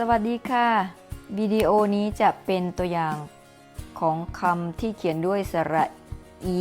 สวัสดีค่ะวิดีโอนี้จะเป็นตัวอย่างของคำที่เขียนด้วยสระอี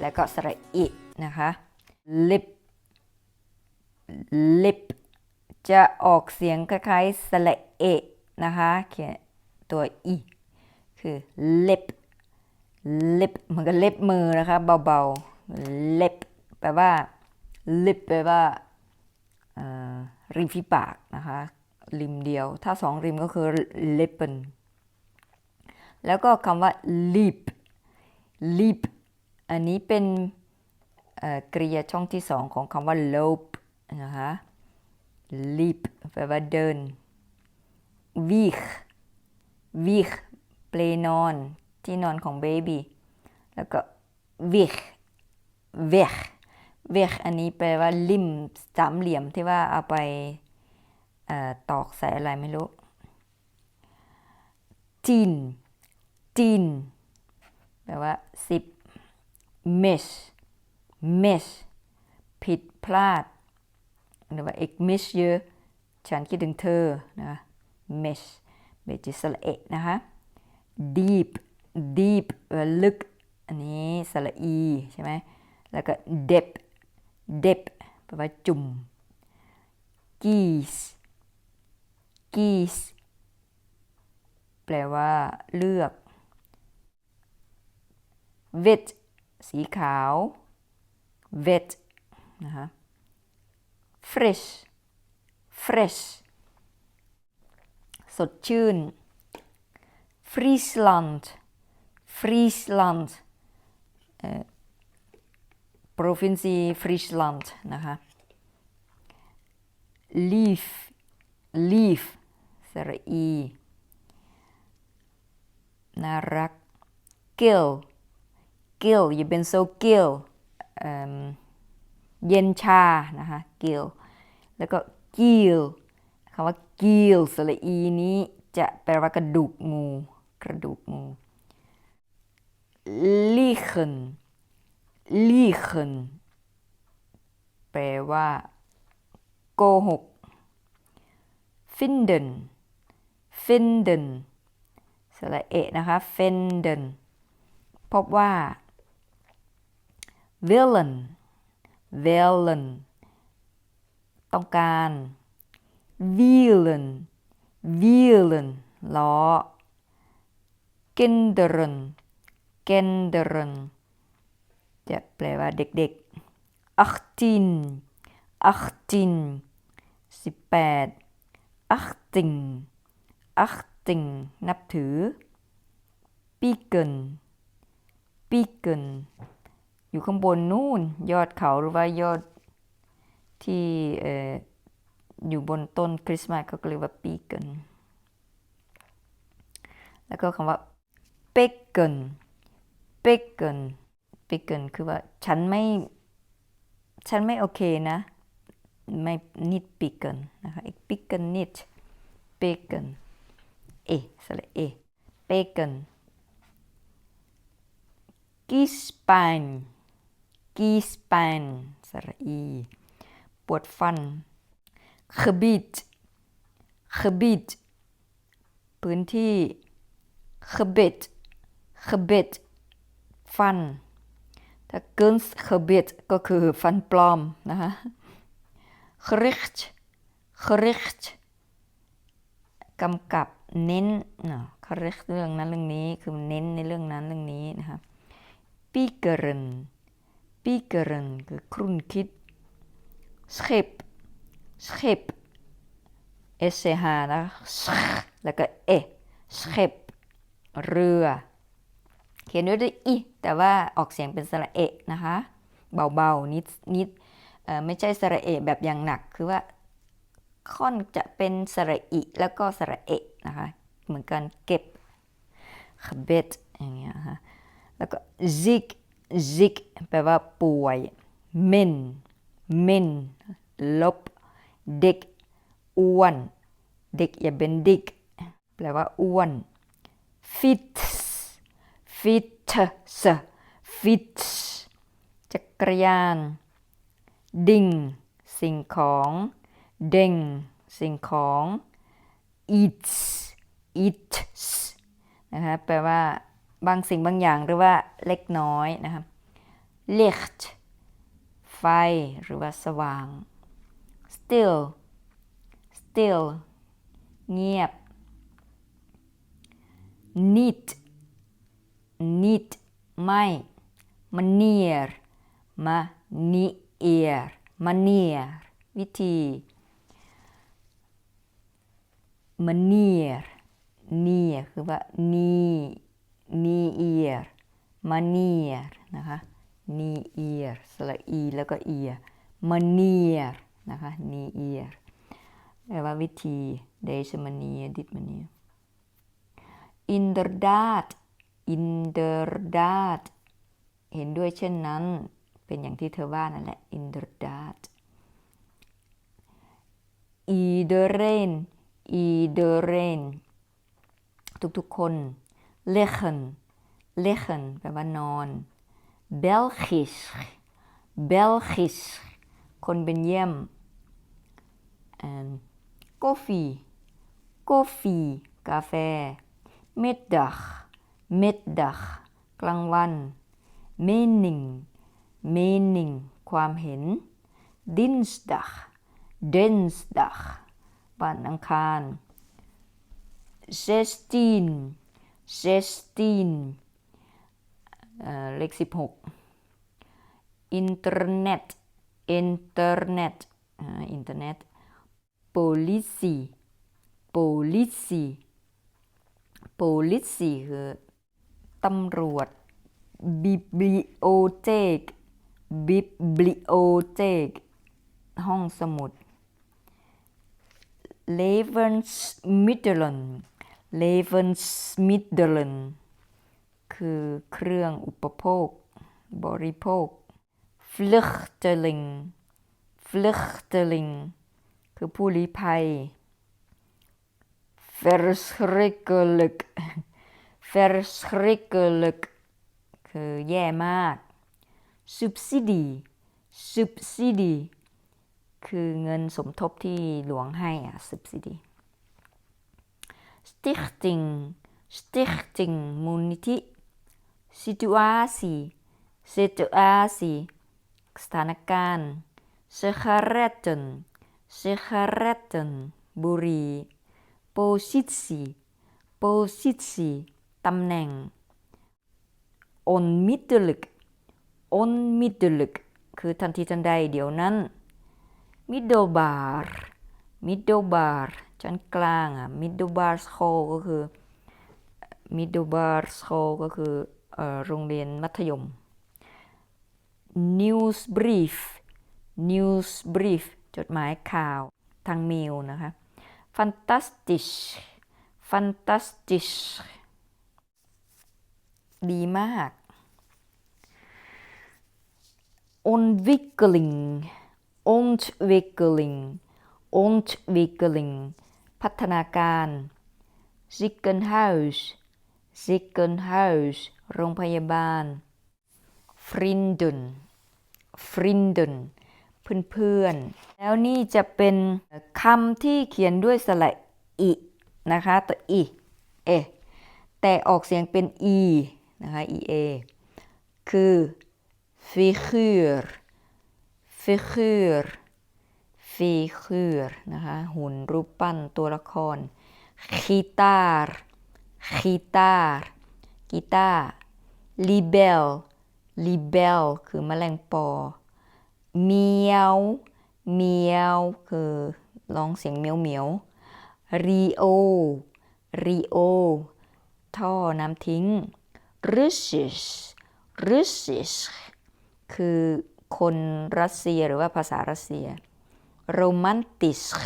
และก็สระอินะคะ lip lip จะออกเสียงคล้ายๆสระเอนะคะ เขียนตัวอีคือ lip lip เหมือนกับเล็บมือนะคะเบาๆ lip แปลว่า lip แปลว่าริมฝีปากนะคะ ริมเดียว ถ้าสองริมก็คือ lippen แล้วก็คำว่า leap leap อันนี้เป็นกริยาช่องที่สองของคำว่า lope นะคะ leap แปลว่าเดิน wieg wieg เปลนอน ที่นอนของเบบีแล้วก็ wieg weg weg อันนี้แปลว่าริมสามเหลี่ยมที่ว่าเอาไป ตอกใส่อะไรไม่รู้จีนจีนแปลว่าสิบ miss miss ผิดพลาด หรือว่า ik miss you ฉันคิดถึงเธอ นะ miss เบจิสระเอนะคะ deep deep แปลว่าลึก อันนี้สระอี ใช่ไหม แล้วก็ depth depth แปลว่าจุ่ม geese geese แปลว่าเลือก wet สีขาว wet นะคะ fresh fresh สดชื่น Friesland Friesland เอ่อ provincie Friesland นะคะ leaf leaf ระอี น่ารัก gill gill อย่าเป็น so gill เอิ่มเย็นชา นะคะ gill แล้วก็ gill คำว่า gill สระอีนี้จะแปลว่ากระดูกงู กระดูกงู liegen liegen แปลว่าโกหก finden finden สระเอะนะคะ finden พบว่า willen willen ต้องการ wielen wielen ล้อ kinderen kinderen จะแปลว่าเด็กๆ achtin achttien สิบ แปด achting achting นับถือ pieken pieken อยู่ข้างบนนู่น ยอดเขาหรือว่ายอดที่ออยู่บนต้นคริสต์มาสเขาก็เรียกว่า pieken แล้วก็คำว่า picken picken picken คือว่าฉันไม่ฉันไม่โอเคนะ ไม่นิดปิกันนะคะอีกปิกันนิดเปกเกัน กีสปานกีสปานสระอีปวดฟัน gebied gebied พื้นที่ gebied gebied ฟัน ถ้า kunstgebied ก็คือฟันปลอมนะคะ gericht gericht กำกับ เน้นเนาะ gericht เรื่องนั้นเรื่องนี้คือเน้นในเรื่องนั้นเรื่องนี้นะคะ piekeren piekeren คือครุ่นคิด schip schip sch นะแล้วก็ e schip เรือ เขียนด้วยด้วยอีแต่ว่าออกเสียงเป็นสระเอะนะคะเบาๆนิดนิดไม่ใช่สระเอะแบบอย่างหนักคือว่าค่อนจะเป็นสระอิแล้วก็สระเอะ นะคะ เหมือนกันเก็บ gebed อย่างเงี้ยนะคะแล้วก็ ziek ziek แปลว่าป่วย min min ลบ เด็ก อ้วน เด็กอย่าเป็นดิกแปลว่าอ้วน fit fits fits จักรยาน ดิ่ง สิ่งของ เด้งสิ่งของ eats eats นะคะแปลว่าบางสิ่งบางอย่างหรือว่าเล็กน้อยนะคะ licht ไฟ หรือว่าสว่าง still still เงียบ neat neat ไม่ manier manier manier วิธี manier นี่คือว่านี่นี่เอียร์มาเนียร์นะคะนี่เอียร์สระอีแล้วก็เอียร์มาเนียร์นะคะนี่เอียร์แปลว่าวิธี deze manier dit manier inderdaad inderdaad เห็นด้วยเช่นนั้น เป็นอย่างที่เธอว่านั่นแหละ inderdaad iedereen iedereen ทุกๆคน liggen liggen แปลว่านอน Belgisch Belgisch คนเป็นเยี่ยม and กาแฟกาแฟกาแฟ middag middag กลางวัน meaning meaning ความเห็น dinsdag dinsdag วันอังคาร zestien zestien เอ่อเลขสิบหก internet internet อ่า internet politie politie politie คือตำรวจ bibliotheek bibliotheek ห้องสมุด levensmiddelen levensmiddelen คือเครื่องอุปโภค บริโภค vluchteling vluchteling คือผู้ลี้ภัย verschrikkelijk verschrikkelijk คือแย่มาก subsidie subsidie คือเงินสมทบที่หลวงให้อะ subsidy stichting stichting มูลนิธิ situatie situatie สถานการณ์ sigaretten sigaretten บุหรี่ positie positie ตำแหน่ง onmiddellijk onmiddellijk คือทันทีทันใดเดี๋ยวนั้น middelbaar middle bar ชั้นกลางอะ middle bar school ก็คือ middle bar school ก็คือโรงเรียนมัธยม newsbrief newsbrief จดหมายข่าวทางเมลนะคะ fantastic fantastic ดีมาก ontwikkeling ontwikkeling ontwikkeling พัฒนาการ ziekenhuis ziekenhuis โรงพยาบาล vrienden vrienden เพื่อนๆ แล้วนี่จะเป็นคำที่เขียนด้วยสระอินะคะตัวอีเอแต่ออกเสียงเป็น e นะคะ e a คือ figuur figuur figuur นะคะหุ่นรูปปั้นตัวละคร gitaar gitaar กีตาร์ libel libel คือแมลงปอเมียวเมียวคือร้องเสียงเมียวเมียว rio rio ท่อน้ำทิ้ง Russisch Russisch คือคนรัสเซียหรือว่าภาษารัสเซีย romantisk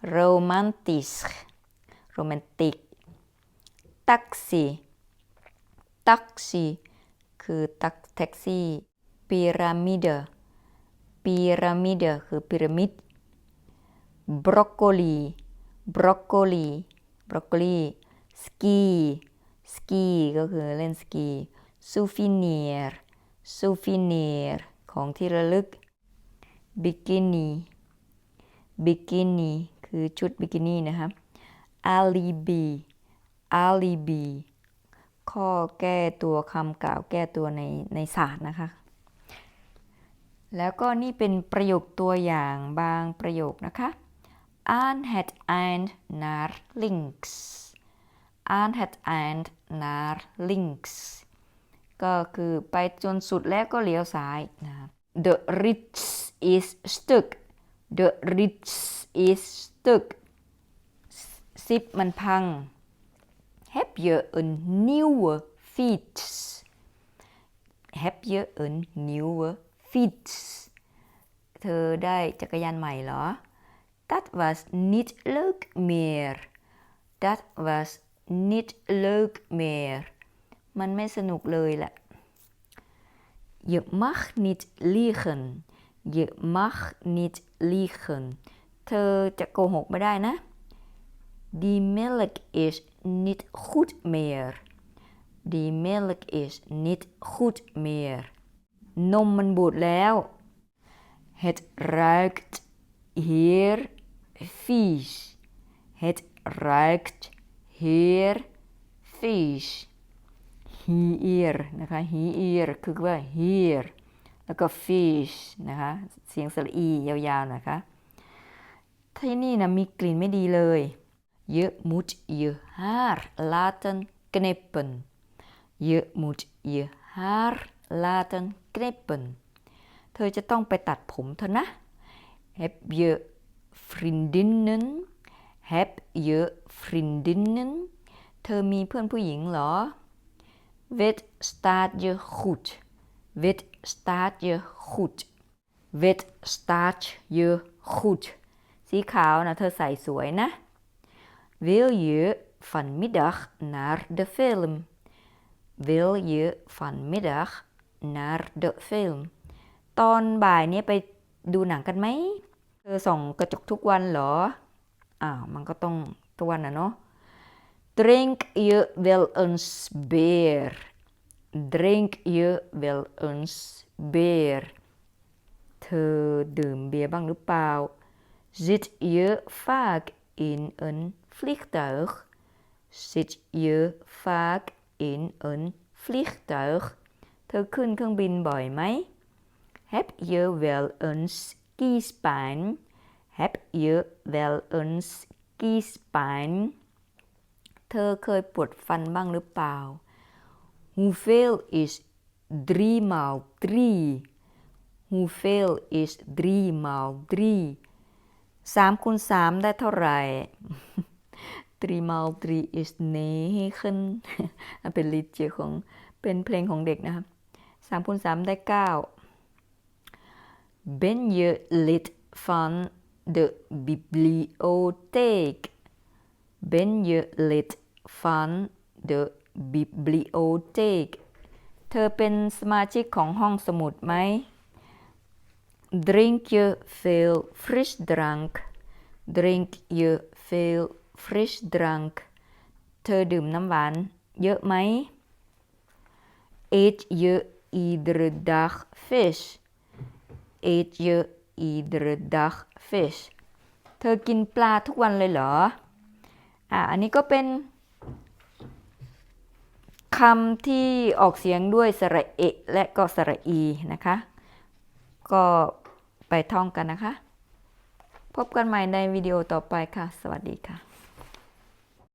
romantisk romantic taxi taxi คือตักแท็กซี่พีระมิดพีระมิดคือพีระมิดบรอกโคลีบรอกโคลีบรอกโคลีสกีสกีก็คือเล่นสกีซูฟิเนียร์ซูฟิเนียร์ของที่ระลึกบิกินี่ bikini bikini คือชุดบิกินี่นะครับ alibi alibi ข้อแก้ตัวคำกล่าวแก้ตัวในในศาสตร์นะคะ แล้วก็นี่เป็นประโยคตัวอย่างบางประโยคนะคะ Anne had eind naar links Anne had eind naar links ก็คือไปจนสุดแล้วก็เลี้ยวซ้ายนะครับ The ritz is stuk The ritz is stuck ซิปมันพัง Heb je een nieuwe fiets? Heb je een nieuwe fiets? เธอได้จักรยานใหม่เหรอ Dat was niet leuk meer. Dat was niet leuk meer. มันไม่สนุกเลยแหละ Je mag niet liegen. Je mag niet liegen. เธอจะโกหกไม่ได้นะ Die melk is niet goed meer. Die melk is niet goed meer. นมมันบูดแล้ว Het ruikt hier vies. Het ruikt hier vies. Hier นะคะ here คือว่า here แล้วก็ fish นะคะ เสียงสระอียาวๆนะคะที่นี่นะมีกลิ่นไม่ดีเลย Je moet je haar laten knippen. Je moet je haar laten knippen. เธอจะต้องไปตัดผมเธอนะ Heb je vriendinnen? Heb je vriendinnen? เธอมีเพื่อนผู้หญิงเหรอ Wit staat je goed. Wit staat je goed. Wit staat je goed. สีขาวนะเธอใส่สวยนะ Wil je vanmiddag naar de film? Wil je vanmiddag naar de film? ตอนบ่ายนี้ไปดูหนังกันไหม เธอส่องกระจกทุกวันเหรอ อ้าว มันก็ต้องทุกวันนะเนาะ Drink je wel eens beer? Drink je wel eens beer? เธอดื่มเบียร์บ้างหรือเปล่า Zit je vaak in een vliegtuig? Zit je vaak in een vliegtuig? เธอขึ้นเครื่องบินบ่อยไหม Heb je wel eens kiespijn? Heb je wel eens kiespijn? เธอเคยปวดฟันบ้างหรือเปล่า Hoeveel is 3 maal 3? Hoeveel is 3 maal 3? 3คูณ3ได้เท่าไหร่ 3 maal 3 is 9 อันเป็นลิเจของ เป็นเพลงของเด็กนะครับ3คูณ3ได้ 9 Ben je lid van de bibliotheek? Ben je lid van de bibliotheek? เธอเป็นสมาชิกของห้องสมุดไหม Drink je veel frisdrank? Drink je veel frisdrank? เธอดื่มน้ำหวานเยอะไหม Eet je iedere dag vis? Eet je iedere dag vis? เธอกินปลาทุกวันเลยเหรอ อะอันนี้ก็เป็น คำที่ออกเสียงด้วยสระเอะและก็สระอีนะคะ ก็ไปท่องกันนะคะ พบกันใหม่ในวิดีโอต่อไปค่ะ สวัสดีค่ะ